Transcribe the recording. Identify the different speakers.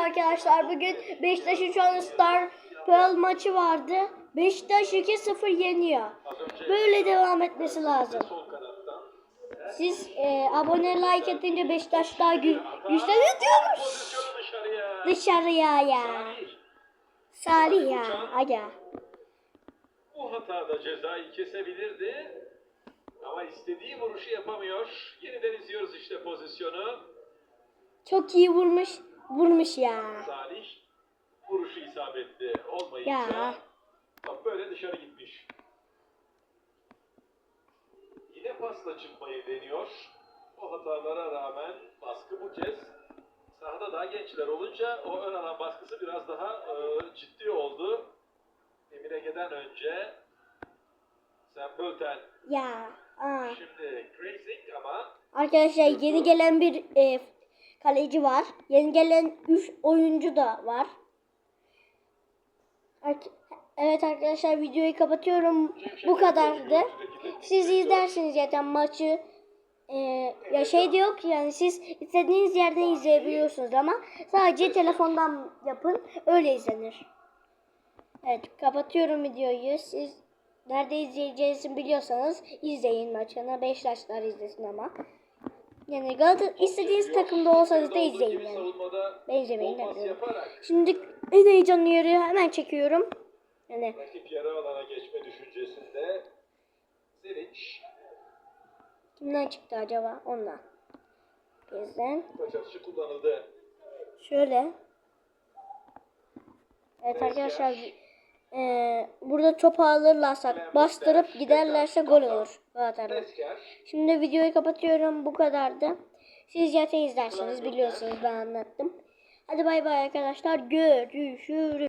Speaker 1: arkadaşlar. Bugün Beşiktaş'ın şu an Star Pearl maçı vardı. Beşiktaş 2-0 yeniyor. Böyle devam etmesi lazım. Siz e, abone like edince Beşiktaş daha gü güçleniyor diyormuş.
Speaker 2: Dışarıya
Speaker 1: ya. Salih ya. Aga.
Speaker 2: Bu hatada cezayı kesebilirdi. Ama istediği vuruşu yapamıyor. Yeniden izliyoruz işte pozisyonu.
Speaker 1: Çok iyi vurmuş. Vurmuş ya.
Speaker 2: Salih vuruşu isabetli olmayınca
Speaker 1: Ya.
Speaker 2: böyle dışarı gitmiş. Yine pasla çıkmayı deniyor. O hatalara rağmen baskı bu kez sahada daha gençler olunca o ön alan baskısı biraz daha e, ciddi oldu. Emir Ege'den önce Sam Bölten
Speaker 1: Ya. Aa.
Speaker 2: şimdi Crazy ama
Speaker 1: Arkadaşlar yeni gelen bir e, kaleci var. Yeni gelen 3 oyuncu da var. Evet arkadaşlar videoyu kapatıyorum. Bu kadardı. Siz izlersiniz zaten maçı. E, ya şey de yok yani siz istediğiniz yerden izleyebiliyorsunuz ama sadece telefondan yapın öyle izlenir. Evet kapatıyorum videoyu. Siz nerede izleyeceğinizi biliyorsanız izleyin maçını. Beşiktaşlar izlesin ama. Yani Galatasaray istediğiniz takımda olsanız da izleyin yani. Ben de Şimdi en heyecanlı yeri hemen çekiyorum. Yani
Speaker 2: rakip yarı alana geçme düşüncesinde Zelic
Speaker 1: kimden çıktı acaba? Ondan. Bizden.
Speaker 2: kaç atışı kullanıldı.
Speaker 1: Şöyle. Evet arkadaşlar eee, burada topu alırlarsa bastırıp giderlerse gol olur Galatasaray.
Speaker 2: Esker
Speaker 1: Şimdi videoyu kapatıyorum. Bu kadardı. Siz zaten izlersiniz biliyorsunuz ben anlattım. Hadi bay bay arkadaşlar. Görüşürüz.